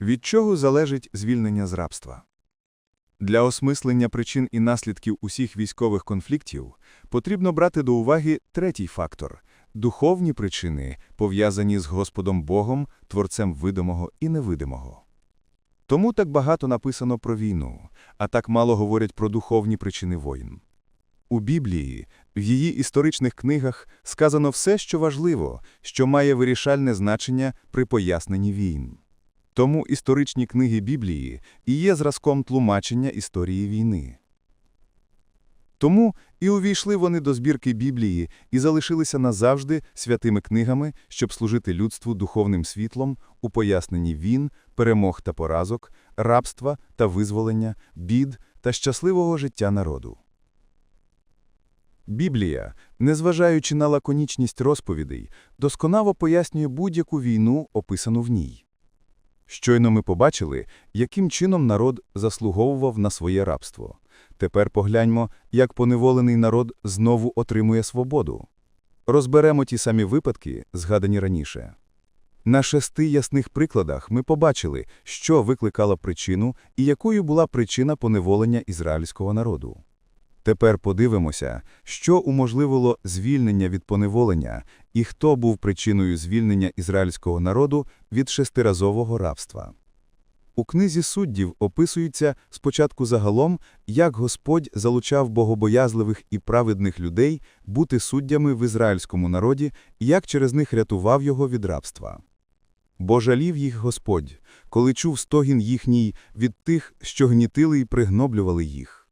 Від чого залежить звільнення з рабства? Для осмислення причин і наслідків усіх військових конфліктів потрібно брати до уваги третій фактор – духовні причини, пов'язані з Господом Богом, Творцем видимого і невидимого. Тому так багато написано про війну, а так мало говорять про духовні причини воїн. У Біблії, в її історичних книгах сказано все, що важливо, що має вирішальне значення при поясненні війн. Тому історичні книги Біблії і є зразком тлумачення історії війни. Тому і увійшли вони до збірки Біблії і залишилися назавжди святими книгами, щоб служити людству духовним світлом у поясненні війн, перемог та поразок, рабства та визволення, бід та щасливого життя народу. Біблія, незважаючи на лаконічність розповідей, досконало пояснює будь-яку війну, описану в ній. Щойно ми побачили, яким чином народ заслуговував на своє рабство. Тепер погляньмо, як поневолений народ знову отримує свободу. Розберемо ті самі випадки, згадані раніше. На шести ясних прикладах ми побачили, що викликало причину і якою була причина поневолення ізраїльського народу. Тепер подивимося, що уможливило звільнення від поневолення і хто був причиною звільнення ізраїльського народу від шестиразового рабства. У книзі суддів описується спочатку загалом, як Господь залучав богобоязливих і праведних людей бути суддями в ізраїльському народі як через них рятував його від рабства. Бо жалів їх Господь, коли чув стогін їхній від тих, що гнітили і пригноблювали їх.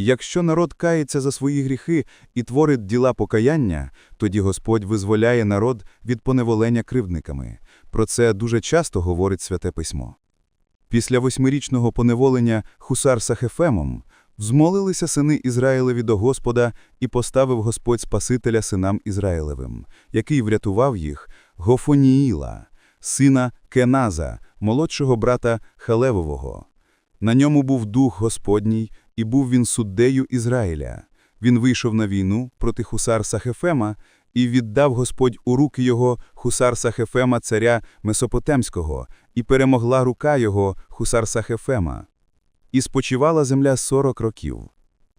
Якщо народ кається за свої гріхи і творить діла покаяння, тоді Господь визволяє народ від поневолення кривдниками. Про це дуже часто говорить Святе Письмо. Після восьмирічного поневолення Хусар Сахефемом взмолилися сини Ізраїлеві до Господа і поставив Господь Спасителя синам Ізраїлевим, який врятував їх Гофоніїла, сина Кеназа, молодшого брата Халевового. На ньому був дух Господній, і був він суддею Ізраїля. Він вийшов на війну проти Хусар Сахефема і віддав Господь у руки його Хусар Сахефема царя Месопотемського, і перемогла рука його Хусар Сахефема. І спочивала земля сорок років.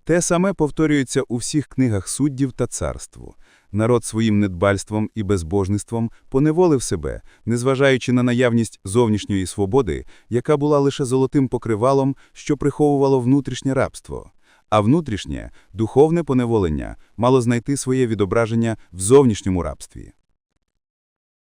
Те саме повторюється у всіх книгах суддів та царству. Народ своїм недбальством і безбожництвом поневолив себе, незважаючи на наявність зовнішньої свободи, яка була лише золотим покривалом, що приховувало внутрішнє рабство. А внутрішнє, духовне поневолення мало знайти своє відображення в зовнішньому рабстві.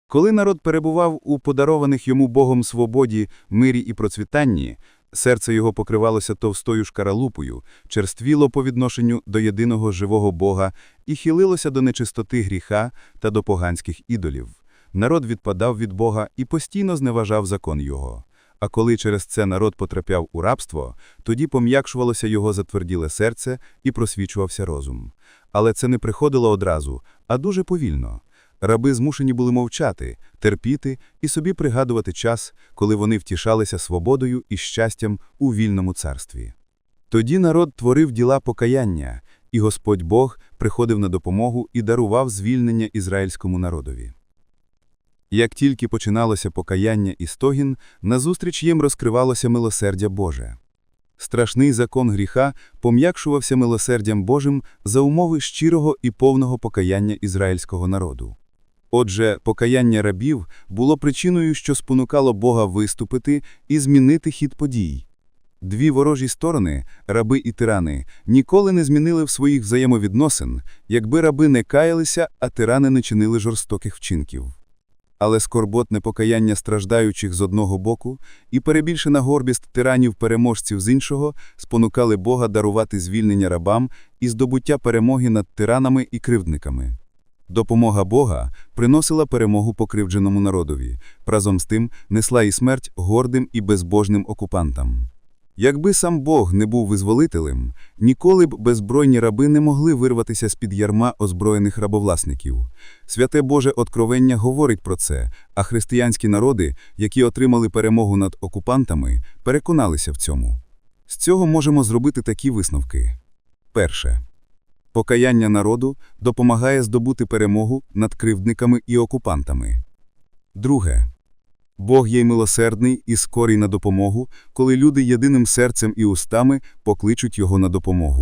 Коли народ перебував у подарованих йому Богом свободі, мирі і процвітанні, серце його покривалося товстою шкаралупою, черствіло по відношенню до єдиного живого Бога і хилилося до нечистоти гріха та до поганських ідолів. Народ відпадав від Бога і постійно зневажав закон його. А коли через це народ потрапляв у рабство, тоді пом'якшувалося його затверділе серце і просвічувався розум. Але це не приходило одразу, а дуже повільно. Раби змушені були мовчати, терпіти і собі пригадувати час, коли вони втішалися свободою і щастям у вільному царстві. Тоді народ творив діла покаяння, і Господь Бог приходив на допомогу і дарував звільнення ізраїльському народові. Як тільки починалося покаяння і стогін, назустріч їм розкривалося милосердя Боже. Страшний закон гріха пом'якшувався милосердям Божим за умови щирого і повного покаяння ізраїльського народу. Отже, покаяння рабів було причиною, що спонукало Бога виступити і змінити хід подій. Дві ворожі сторони, раби і тирани, ніколи не змінили в своїх взаємовідносин, якби раби не каялися, а тирани не чинили жорстоких вчинків. Але скорботне покаяння страждаючих з одного боку і перебільшена горбість тиранів-переможців з іншого спонукали Бога дарувати звільнення рабам і здобуття перемоги над тиранами і кривдниками. Допомога Бога приносила перемогу покривдженому народові, разом з тим несла і смерть гордим і безбожним окупантам. Якби сам Бог не був визволителем, ніколи б беззбройні раби не могли вирватися з-під ярма озброєних рабовласників. Святе Боже откровення говорить про це, а християнські народи, які отримали перемогу над окупантами, переконалися в цьому. З цього можемо зробити такі висновки. Перше. Покаяння народу допомагає здобути перемогу над кривдниками і окупантами. Друге. Бог є милосердний і скорий на допомогу, коли люди єдиним серцем і устами покличуть Його на допомогу.